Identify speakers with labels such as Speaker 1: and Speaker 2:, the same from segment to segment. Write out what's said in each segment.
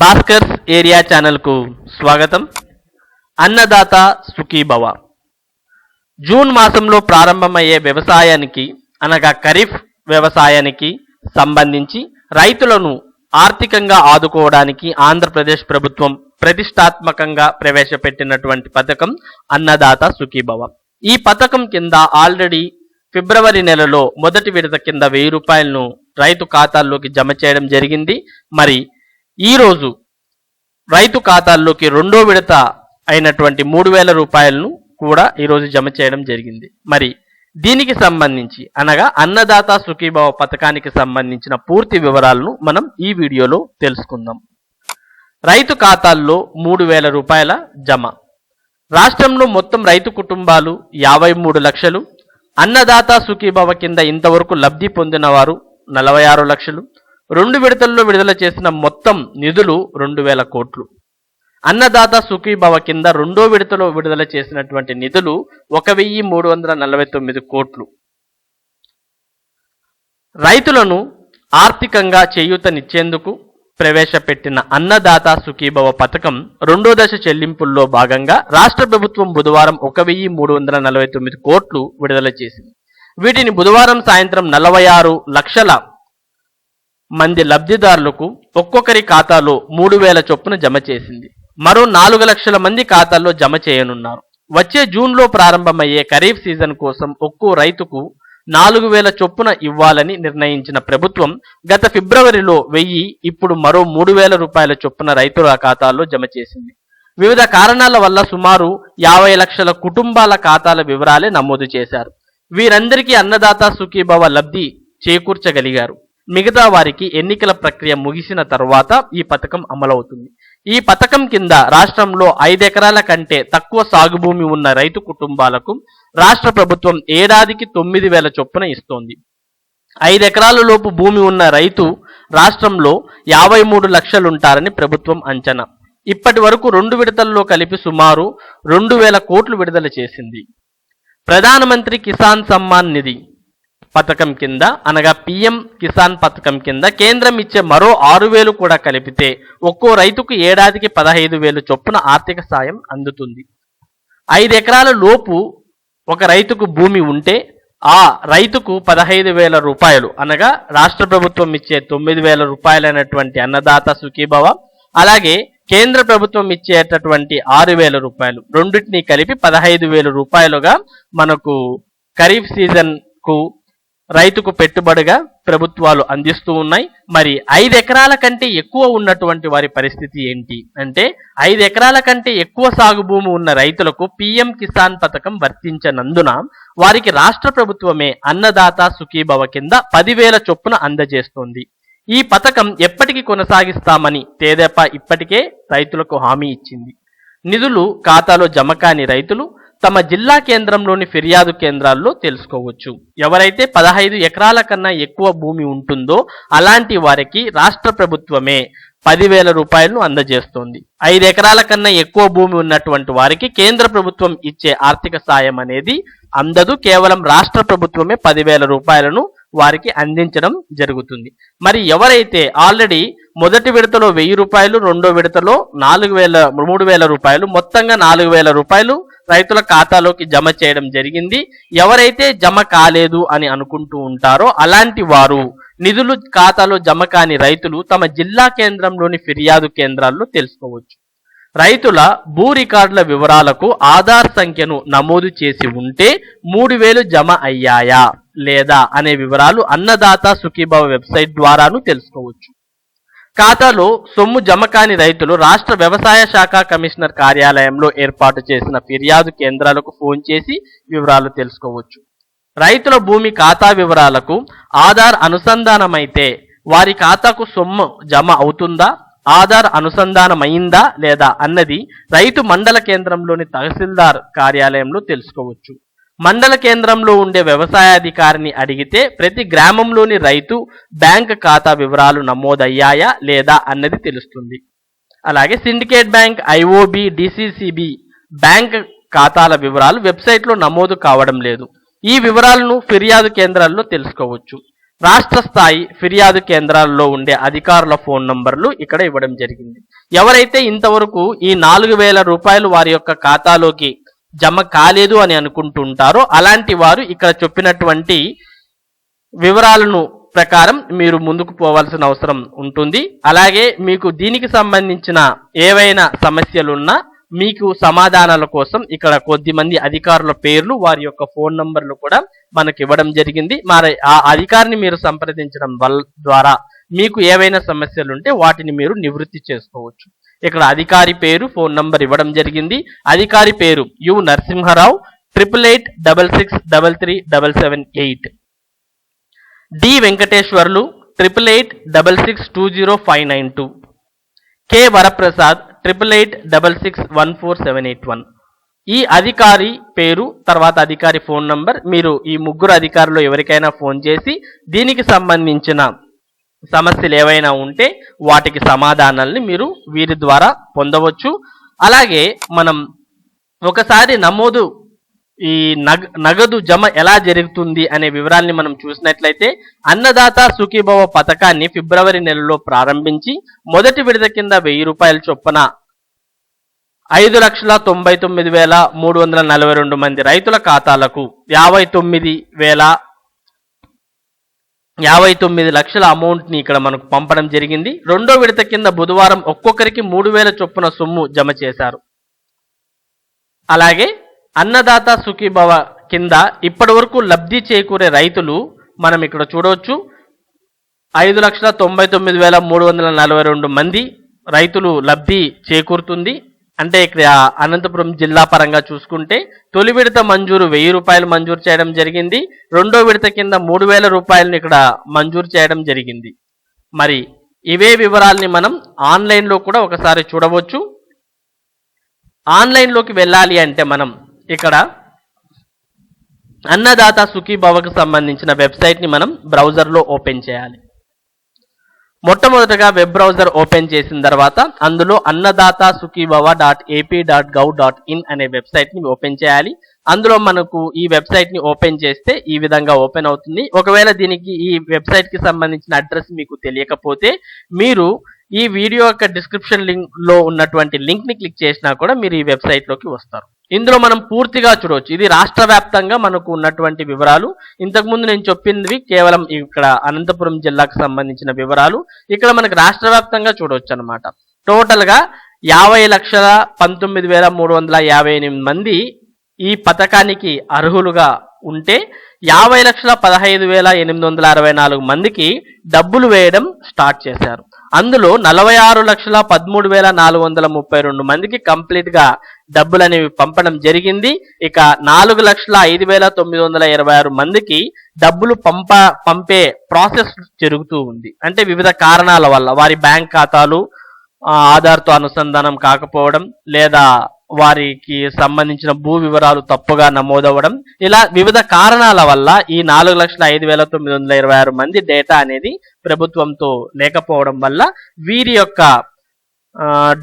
Speaker 1: Bhaskar's area ఛానల్కు స్వాగతం. Annadata Sukhibhava June మాసంలో ప్రారంభమయ్యే వ్యవసాయానికి అనగా ఖరీఫ్ వ్యవసాయానికి సంబంధించి రైతులను ఆర్థికంగా ఆదుకోవడానికి ఆంధ్రప్రదేశ్ ప్రభుత్వం ప్రతిష్టాత్మకంగా ప్రవేశపెట్టినటువంటి పథకం అన్నదాత సుఖీభవ ఈ పథకం కింద ఆల్రెడీ ఫిబ్రవరి నెలలో మొదటి విడత కింద వెయ్యి రూపాయలను రైతు ఖాతాల్లోకి జమ చేయడం జరిగింది. మరి ఈరోజు రైతు ఖాతాల్లోకి రెండో విడత అయినటువంటి మూడు వేల రూపాయలను కూడా ఈరోజు జమ చేయడం జరిగింది. మరి దీనికి సంబంధించి అనగా అన్నదాత సుఖీభావ పథకానికి సంబంధించిన పూర్తి వివరాలను మనం ఈ వీడియోలో తెలుసుకుందాం. రైతు ఖాతాల్లో మూడు వేల రూపాయల జమ. రాష్ట్రంలో మొత్తం రైతు కుటుంబాలు యాభై మూడు లక్షలు. అన్నదాత సుఖీభావ కింద ఇంతవరకు లబ్ధి పొందిన వారు నలభై ఆరు లక్షలు. రెండు విడతల్లో విడుదల చేసిన మొత్తం నిధులు రెండు వేల కోట్లు. అన్నదాత సుఖీభవ కింద రెండో విడతలో విడుదల చేసినటువంటి నిధులు ఒక వెయ్యి మూడు వందల నలభై తొమ్మిది కోట్లు. రైతులను ఆర్థికంగా చేయూతనిచ్చేందుకు ప్రవేశపెట్టిన అన్నదాత సుఖీభవ పథకం రెండో దశ చెల్లింపుల్లో భాగంగా రాష్ట్ర ప్రభుత్వం బుధవారం ఒక వెయ్యి మూడు వందల నలభై తొమ్మిది కోట్లు విడుదల చేసింది. వీటిని బుధవారం సాయంత్రం నలభై ఆరు లక్షల మంది లబ్ధిదారులకు ఒక్కొక్కరి ఖాతాలో మూడు వేల చొప్పున జమ చేసింది. మరో నాలుగు లక్షల మంది ఖాతాల్లో జమ చేయనున్నారు. వచ్చే జూన్లో ప్రారంభమయ్యే ఖరీఫ్ సీజన్ కోసం ఒక్కో రైతుకు నాలుగు వేల చొప్పున ఇవ్వాలని నిర్ణయించిన ప్రభుత్వం గత ఫిబ్రవరిలో వెయ్యి ఇప్పుడు మరో మూడు వేల రూపాయల చొప్పున రైతుల ఖాతాల్లో జమ చేసింది. వివిధ కారణాల వల్ల సుమారు యాభై లక్షల కుటుంబాల ఖాతాల వివరాలే నమోదు చేశారు. వీరందరికీ అన్నదాత సుఖీభవ లబ్ధి చేకూర్చగలిగారు. మిగతా వారికి ఎన్నికల ప్రక్రియ ముగిసిన తర్వాత ఈ పథకం అమలవుతుంది. ఈ పథకం కింద రాష్ట్రంలో ఐదెకరాల కంటే తక్కువ సాగు భూమి ఉన్న రైతు కుటుంబాలకు రాష్ట్ర ప్రభుత్వం ఏడాదికి తొమ్మిది వేల చొప్పున ఇస్తోంది. ఐదెకరాల లోపు భూమి ఉన్న రైతు రాష్ట్రంలో యాభై మూడు లక్షలుంటారని ప్రభుత్వం అంచనా. ఇప్పటి వరకు రెండు విడతల్లో కలిపి సుమారు రెండు వేల కోట్లు విడుదల చేసింది. ప్రధానమంత్రి కిసాన్ సమ్మాన్ నిధి పథకం కింద అనగా పిఎం కిసాన్ పథకం కింద కేంద్రం ఇచ్చే మరో ఆరు వేలు కూడా కలిపితే ఒక్కో రైతుకు ఏడాదికి పదహైదు వేలు చొప్పున ఆర్థిక సాయం అందుతుంది. ఐదు ఎకరాల లోపు ఒక రైతుకు భూమి ఉంటే ఆ రైతుకు పదహైదు వేల రూపాయలు అనగా రాష్ట్ర ప్రభుత్వం ఇచ్చే తొమ్మిది వేల రూపాయలైనటువంటి అన్నదాత సుఖీభవ అలాగే కేంద్ర ప్రభుత్వం ఇచ్చేటటువంటి ఆరు వేల రూపాయలు. రెండింటిని కలిపి పదహైదు వేల రూపాయలుగా మనకు ఖరీఫ్ సీజన్కు రైతుకు పెట్టుబడిగా ప్రభుత్వాలు అందిస్తూ ఉన్నాయి. మరి ఐదు ఎకరాల కంటే ఎక్కువ ఉన్నటువంటి వారి పరిస్థితి ఏంటి? అంటే ఐదు ఎకరాల కంటే ఎక్కువ సాగు భూమి ఉన్న రైతులకు పిఎం కిసాన్ పథకం వర్తించనందున వారికి రాష్ట్ర ప్రభుత్వమే అన్నదాత సుఖీభవ కింద పదివేల చొప్పున అందజేస్తోంది. ఈ పథకం ఎప్పటికి కొనసాగిస్తామని తేదేపా ఇప్పటికే రైతులకు హామీ ఇచ్చింది. నిధులు ఖాతాలో జమ కాని రైతులు తమ జిల్లా కేంద్రంలోని ఫిర్యాదు కేంద్రాల్లో తెలుసుకోవచ్చు. ఎవరైతే పదహైదు ఎకరాల కన్నా ఎక్కువ భూమి ఉంటుందో అలాంటి వారికి రాష్ట్ర ప్రభుత్వమే పదివేల రూపాయలను అందజేస్తోంది. ఐదు ఎకరాల కన్నా ఎక్కువ భూమి ఉన్నటువంటి వారికి కేంద్ర ప్రభుత్వం ఇచ్చే ఆర్థిక సాయం అనేది అందదు. కేవలం రాష్ట్ర ప్రభుత్వమే పదివేల రూపాయలను వారికి అందించడం జరుగుతుంది. మరి ఎవరైతే ఆల్రెడీ మొదటి విడతలో వెయ్యి రూపాయలు రెండో విడతలో నాలుగు వేల మూడు వేల రూపాయలు మొత్తంగా నాలుగు వేల రూపాయలు రైతుల ఖాతాలోకి జమ చేయడం జరిగింది. ఎవరైతే జమ కాలేదు అని అనుకుంటూ ఉంటారో అలాంటి వారు నిధులు ఖాతాలో జమ కాని రైతులు తమ జిల్లా కేంద్రంలోని ఫిర్యాదు కేంద్రాల్లో తెలుసుకోవచ్చు. రైతుల భూ రికార్డుల వివరాలకు ఆధార్ సంఖ్యను నమోదు చేసి ఉంటే మూడు వేలు జమ అయ్యాయా లేదా అనే వివరాలు అన్నదాత సుఖీభావ వెబ్సైట్ ద్వారాను తెలుసుకోవచ్చు. ఖాతాలో సొమ్ము జమ కాని రైతులు రాష్ట్ర వ్యవసాయ శాఖ కమిషనర్ కార్యాలయంలో ఏర్పాటు చేసిన ఫిర్యాదు కేంద్రాలకు ఫోన్ చేసి వివరాలు తెలుసుకోవచ్చు. రైతుల భూమి ఖాతా వివరాలకు ఆధార్ అనుసంధానమైతే వారి ఖాతాకు సొమ్ము జమ అవుతుందా ఆధార్ అనుసంధానమైందా లేదా అన్నది రైతు మండల కేంద్రంలోని తహసీల్దార్ కార్యాలయంలో తెలుసుకోవచ్చు. మండల కేంద్రంలో ఉండే వ్యవసాయాధికారిని అడిగితే ప్రతి గ్రామంలోని రైతు బ్యాంక్ ఖాతా వివరాలు నమోదయ్యాయా లేదా అన్నది తెలుస్తుంది. అలాగే syndicate bank IOB DCCB bank ఖాతాల వివరాలు వెబ్సైట్లో నమోదు కావడం లేదు. ఈ వివరాలను ఫిర్యాదు కేంద్రాల్లో తెలుసుకోవచ్చు. రాష్ట్ర స్థాయి ఫిర్యాదు కేంద్రాల్లో ఉండే అధికారుల ఫోన్ నంబర్లు ఇక్కడ ఇవ్వడం జరిగింది. ఎవరైతే ఇంతవరకు ఈ నాలుగు వేల రూపాయలు వారి యొక్క ఖాతాలోకి జమ కాలేదు అని అనుకుంటుంటారో అలాంటి వారు ఇక్కడ చెప్పినటువంటి వివరాలను ప్రకారం మీరు ముందుకు పోవాల్సిన అవసరం ఉంటుంది. అలాగే మీకు దీనికి సంబంధించిన ఏవైనా సమస్యలున్నా మీకు సమాధానాల కోసం ఇక్కడ కొద్ది మంది అధికారుల పేర్లు వారి యొక్క ఫోన్ నంబర్లు కూడా మనకి ఇవ్వడం జరిగింది. మరి ఆ అధికారిని మీరు సంప్రదించడం ద్వారా మీకు ఏవైనా సమస్యలు ఉంటే వాటిని మీరు నివృత్తి చేసుకోవచ్చు. ఇక్కడ అధికారి పేరు ఫోన్ నంబర్ ఇవ్వడం జరిగింది. అధికారి పేరు U Narasimha Rao triple eight double six double three double seven eight. D Venkateswarlu triple eight double six two zero five nine two. K Varaprasad triple eight double six one four seven eight one. ఈ అధికారి పేరు తర్వాత అధికారి phone number మీరు ఈ ముగ్గురు అధికారులు ఎవరికైనా ఫోన్ చేసి దీనికి సంబంధించిన సమస్యలు ఏవైనా ఉంటే వాటికి సమాధానాల్ని మీరు వీరి ద్వారా పొందవచ్చు. అలాగే మనం ఒకసారి నమోదు ఈ నగ నగదు జమ ఎలా జరుగుతుంది అనే వివరాల్ని మనం చూసినట్లయితే అన్నదాత సుఖీభవ పథకాన్ని ఫిబ్రవరి నెలలో ప్రారంభించి మొదటి విడత కింద వెయ్యి రూపాయల చొప్పున ఐదు లక్షల తొంభై తొమ్మిది వేల మూడు వందల నలభై రెండు మంది రైతుల ఖాతాలకు యాభై తొమ్మిది వేల యాభై తొమ్మిది లక్షల అమౌంట్ని ఇక్కడ మనకు పంపడం జరిగింది. రెండో విడత కింద బుధవారం ఒక్కొక్కరికి మూడు వేల చొప్పున సొమ్ము జమ చేశారు. అలాగే అన్నదాత సుఖీభవ కింద ఇప్పటి వరకు లబ్ధి చేకూరే రైతులు మనం ఇక్కడ చూడవచ్చు. ఐదు లక్షల తొంభై తొమ్మిది వేల మూడు వందల నలభై రెండు మంది రైతులు లబ్ధి చేకూరుతుంది. అంటే ఇక్కడ అనంతపురం జిల్లా పరంగా చూసుకుంటే తొలి విడత మంజూరు వెయ్యి రూపాయలు మంజూరు చేయడం జరిగింది. రెండో విడత కింద మూడు వేల రూపాయలను ఇక్కడ మంజూరు చేయడం జరిగింది. మరి ఇవే వివరాల్ని మనం ఆన్లైన్లో కూడా ఒకసారి చూడవచ్చు. ఆన్లైన్లోకి వెళ్ళాలి అంటే మనం ఇక్కడ అన్నదాత సుఖీభవకు సంబంధించిన వెబ్సైట్ని మనం బ్రౌజర్లో ఓపెన్ చేయాలి. మొట్టమొదటగా వెబ్ బ్రౌజర్ ఓపెన్ చేసిన తర్వాత అందులో Annadata Sukhibhava dot AP dot gov dot in అనే వెబ్సైట్ని ఓపెన్ చేయాలి. అందులో మనకు ఈ వెబ్సైట్ని ఓపెన్ చేస్తే ఈ విధంగా ఓపెన్ అవుతుంది. ఒకవేళ దీనికి ఈ వెబ్సైట్కి సంబంధించిన అడ్రస్ మీకు తెలియకపోతే మీరు ఈ వీడియో యొక్క డిస్క్రిప్షన్ లింక్లో ఉన్నటువంటి లింక్ని క్లిక్ చేసినా కూడా మీరు ఈ వెబ్సైట్లోకి వస్తారు. ఇందులో మనం పూర్తిగా చూడవచ్చు. ఇది రాష్ట్ర వ్యాప్తంగా మనకు ఉన్నటువంటి వివరాలు. ఇంతకుముందు నేను చెప్పినవి కేవలం ఇక్కడ అనంతపురం జిల్లాకు సంబంధించిన వివరాలు. ఇక్కడ మనకు రాష్ట్ర వ్యాప్తంగా చూడవచ్చు అనమాట టోటల్గా యాభై లక్షల పంతొమ్మిది వేల మూడు వందల యాభై ఎనిమిది మంది ఈ పథకానికి అర్హులుగా ఉంటే యాభై లక్షల పదహైదు వేల ఎనిమిది వందల అరవై నాలుగు మందికి డబ్బులు వేయడం స్టార్ట్ చేశారు. అందులో నలభై ఆరు లక్షల పదమూడు వేల నాలుగు వందల ముప్పై రెండు మందికి కంప్లీట్గా డబ్బులు అనేవి పంపడం జరిగింది. ఇక నాలుగు లక్షల ఐదు వేల తొమ్మిది వందల ఇరవై ఆరు మందికి డబ్బులు పంప పంపే ప్రాసెస్ జరుగుతూ ఉంది. అంటే వివిధ కారణాల వల్ల వారి బ్యాంక్ ఖాతాలు ఆధార్తో అనుసంధానం కాకపోవడం లేదా వారికి సంబంధించిన భూ వివరాలు తప్పుగా నమోదవ్వడం ఇలా వివిధ కారణాల వల్ల ఈ నాలుగు లక్షల ఐదు వేల తొమ్మిది వందల ఇరవై ఆరు మంది డేటా అనేది ప్రభుత్వంతో లేకపోవడం వల్ల వీరి యొక్క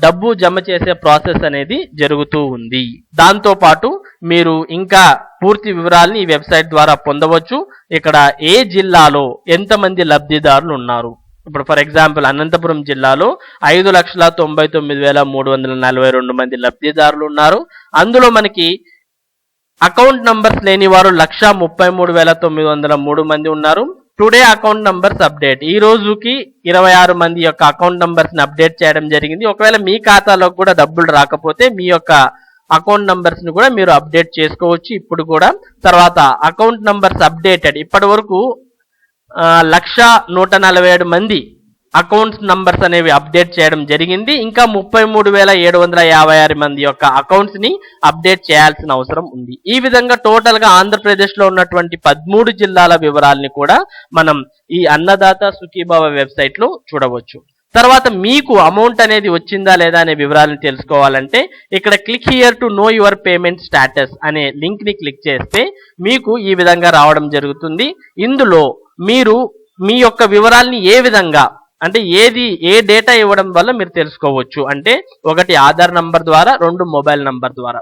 Speaker 1: డబ్బు జమ చేసే ప్రాసెస్ అనేది జరుగుతూ ఉంది. దాంతో పాటు మీరు ఇంకా పూర్తి వివరాల్ని ఈ వెబ్సైట్ ద్వారా పొందవచ్చు. ఇక్కడ ఏ జిల్లాలో ఎంతమంది లబ్ధిదారులు ఉన్నారు? ఇప్పుడు ఫర్ ఎగ్జాంపుల్ అనంతపురం జిల్లాలో ఐదు లక్షల తొంభై తొమ్మిది వేల మూడు వందల నలభై రెండు మంది లబ్ధిదారులు ఉన్నారు. అందులో మనకి అకౌంట్ నంబర్స్ లేని వారు లక్ష ముప్పై మూడు వేల తొమ్మిది వందల మూడు మంది ఉన్నారు. టుడే అకౌంట్ నంబర్స్ అప్డేట్ ఈ రోజుకి ఇరవై ఆరు మంది యొక్క అకౌంట్ నంబర్స్ని అప్డేట్ చేయడం జరిగింది. ఒకవేళ మీ ఖాతాలోకి కూడా డబ్బులు రాకపోతే మీ యొక్క అకౌంట్ నంబర్స్ని కూడా మీరు అప్డేట్ చేసుకోవచ్చు. ఇప్పుడు కూడా తర్వాత అకౌంట్ నంబర్స్ అప్డేటెడ్ ఇప్పటి వరకు లక్ష నూట నలభై ఏడు మంది అకౌంట్స్ నంబర్స్ అనేవి అప్డేట్ చేయడం జరిగింది. ఇంకా ముప్పై మూడు వేల ఏడు వందల యాభై ఆరు మంది యొక్క అకౌంట్స్ని అప్డేట్ చేయాల్సిన అవసరం ఉంది. ఈ విధంగా టోటల్గా ఆంధ్రప్రదేశ్లో ఉన్నటువంటి పదమూడు జిల్లాల వివరాల్ని కూడా మనం ఈ అన్నదాత సుఖీభావ వెబ్సైట్లో చూడవచ్చు. తర్వాత మీకు అమౌంట్ అనేది వచ్చిందా లేదా అనే వివరాలను తెలుసుకోవాలంటే ఇక్కడ click here to know your payment status అనే లింక్ని క్లిక్ చేస్తే మీకు ఈ విధంగా రావడం జరుగుతుంది. ఇందులో మీరు మీ యొక్క వివరాల్ని ఏ విధంగా అంటే ఏది ఏ డేటా ఇవ్వడం వల్ల మీరు తెలుసుకోవచ్చు? అంటే ఒకటి ఆధార్ నంబర్ ద్వారా రెండు మొబైల్ నంబర్ ద్వారా.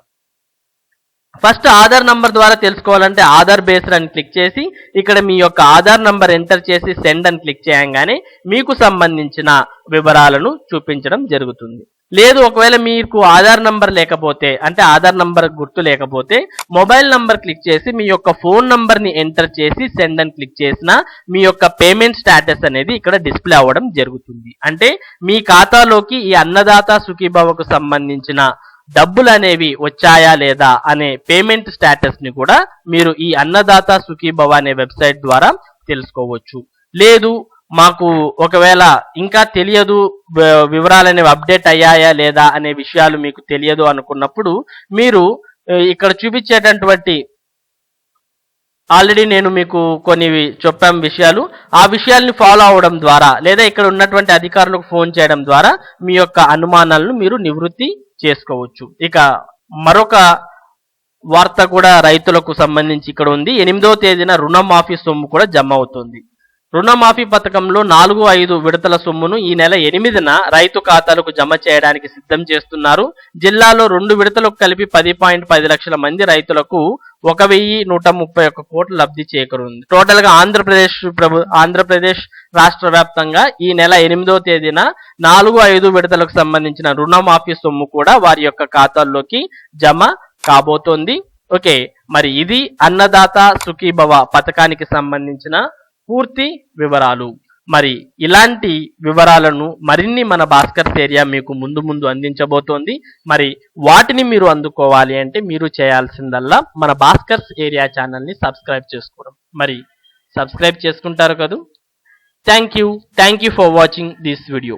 Speaker 1: ఫస్ట్ ఆధార్ నంబర్ ద్వారా తెలుసుకోవాలంటే ఆధార్ బేస్డ్ అని క్లిక్ చేసి ఇక్కడ మీ యొక్క ఆధార్ నంబర్ ఎంటర్ చేసి సెండ్ అని క్లిక్ చేయంగానే మీకు సంబంధించిన వివరాలను చూపించడం జరుగుతుంది. లేదు ఒకవేళ మీకు ఆధార్ నంబర్ లేకపోతే అంటే ఆధార్ నంబర్ గుర్తు లేకపోతే మొబైల్ నంబర్ క్లిక్ చేసి మీ యొక్క ఫోన్ నంబర్ని ఎంటర్ చేసి సెండ్ అని క్లిక్ చేసిన మీ యొక్క పేమెంట్ స్టేటస్ అనేది ఇక్కడ డిస్ప్లే అవ్వడం జరుగుతుంది. అంటే మీ ఖాతాలోకి ఈ అన్నదాత సుఖీభావకు సంబంధించిన డబ్బులు అనేవి వచ్చాయా లేదా అనే పేమెంట్ స్టాటస్ని కూడా మీరు ఈ అన్నదాత సుఖీభవ అనే వెబ్సైట్ ద్వారా తెలుసుకోవచ్చు. లేదు మాకు ఒకవేళ ఇంకా తెలియదు వివరాలనేవి వివరాలు అనేవి అప్డేట్ అయ్యాయా లేదా అనే విషయాలు మీకు తెలియదు అనుకున్నప్పుడు మీరు ఇక్కడ చూపించేటటువంటి ఆల్రెడీ నేను మీకు కొన్ని చెప్పాం విషయాలు. ఆ విషయాల్ని ఫాలో అవడం ద్వారా లేదా ఇక్కడ ఉన్నటువంటి అధికారులకు ఫోన్ చేయడం ద్వారా మీ యొక్క అనుమానాలను మీరు నివృత్తి చేసుకోవచ్చు. ఇక మరొక వార్త కూడా రైతులకు సంబంధించి ఇక్కడ ఉంది. ఎనిమిదో తేదీన రుణమాఫీ సొమ్ము కూడా జమ అవుతుంది. రుణమాఫీ పథకంలో నాలుగు ఐదు విడతల సొమ్మును ఈ నెల ఎనిమిదిన రైతు ఖాతాలకు జమ చేయడానికి సిద్ధం చేస్తున్నారు. జిల్లాలో రెండు విడతలకు కలిపి పది పాయింట్ పది లక్షల మంది రైతులకు ఒక వెయ్యి నూట ముప్పై ఒక్క కోట్ల లబ్ధి చేకూరుంది. టోటల్గా ఆంధ్రప్రదేశ్ ప్రభు ఆంధ్రప్రదేశ్ రాష్ట్ర వ్యాప్తంగా ఈ నెల ఎనిమిదో తేదీన నాలుగు ఐదు విడతలకు సంబంధించిన రుణమాఫీ సొమ్ము కూడా వారి యొక్క ఖాతాల్లోకి జమ కాబోతోంది. ఓకే మరి ఇది అన్నదాత సుఖీభవ పథకానికి సంబంధించిన పూర్తి వివరాలు. మరి ఇలాంటి వివరాలను మరిన్ని మన భాస్కర్స్ ఏరియా మీకు ముందు ముందు అందించబోతోంది. మరి వాటిని మీరు అందుకోవాలి అంటే మీరు చేయాల్సిందల్లా మన భాస్కర్స్ ఏరియా ఛానల్ని సబ్స్క్రైబ్ చేసుకోవడం. మరి సబ్స్క్రైబ్ చేసుకుంటారు కదూ? Thank you. Thank you for watching this video.